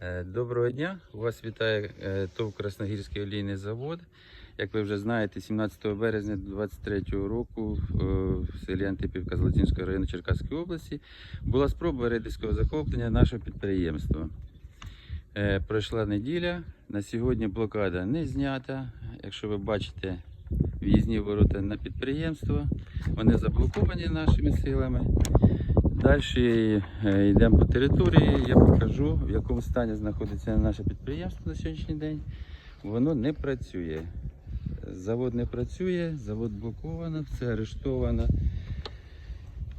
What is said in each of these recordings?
Е, Доброго дня! Вас вітає е, ТОВ Красногірський олійний завод. Як ви вже знаєте, 17 березня 2023 року е, в селі Антипівка Золотінського району Черкаської області була спроба рейдерського захоплення нашого підприємства. Пройшла неділя. На сьогодні блокада не знята. Якщо ви бачите в'їзні ворота на підприємство, вони заблоковані нашими силами. Далі е, йдемо по території, я покажу, в якому стані знаходиться наше підприємство на сьогоднішній день. Воно не працює. Завод не працює, завод блоковано, все арештовано.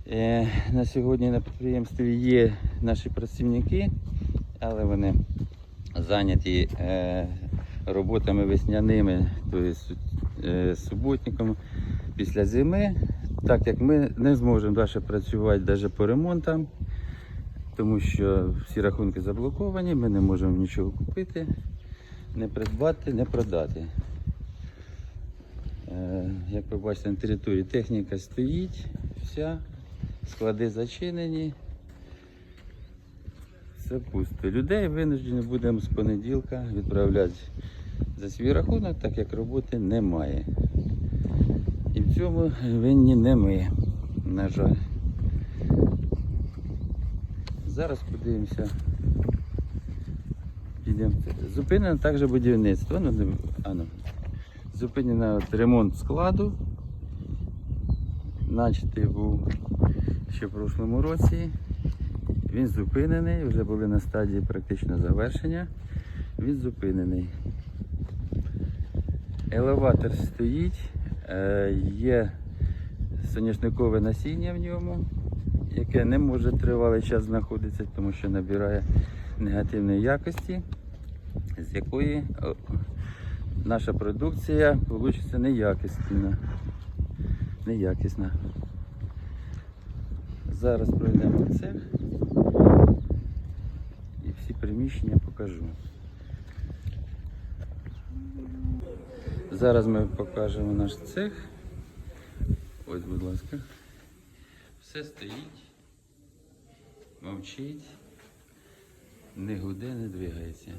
Е, На сьогодні на підприємстві є наші працівники, але вони зайняті е, роботами весняними, тобто суботником після зими, так як ми не зможемо далі працювати навіть по ремонтам, тому що всі рахунки заблоковані, ми не можемо нічого купити, не придбати, не продати. Е, Як ви бачите, на території техніка стоїть, вся, склади зачинені. Все пусто. Людей винуждені будемо з понеділка відправляти за свій рахунок, так як роботи немає. В цьому винні не ми, на жаль. Зараз подивимося. Підемо. Зупинено також будівництво. Ну, а, ну. Зупинено от ремонт складу. Начатий був ще в прошлому році. Він зупинений, вже були на стадії практично завершення. Він зупинений. Елеватор стоїть, є соняшникове насіння в ньому, яке не може тривалий час знаходитися, тому що набирає негативної якості, з якої наша продукція вийде неякісна. неякісна. Зараз пройдемо цех і всі приміщення покажу. Зараз ми покажемо наш цех. Ось, будь ласка. Все стоїть, мовчить, не гуде, не двигається.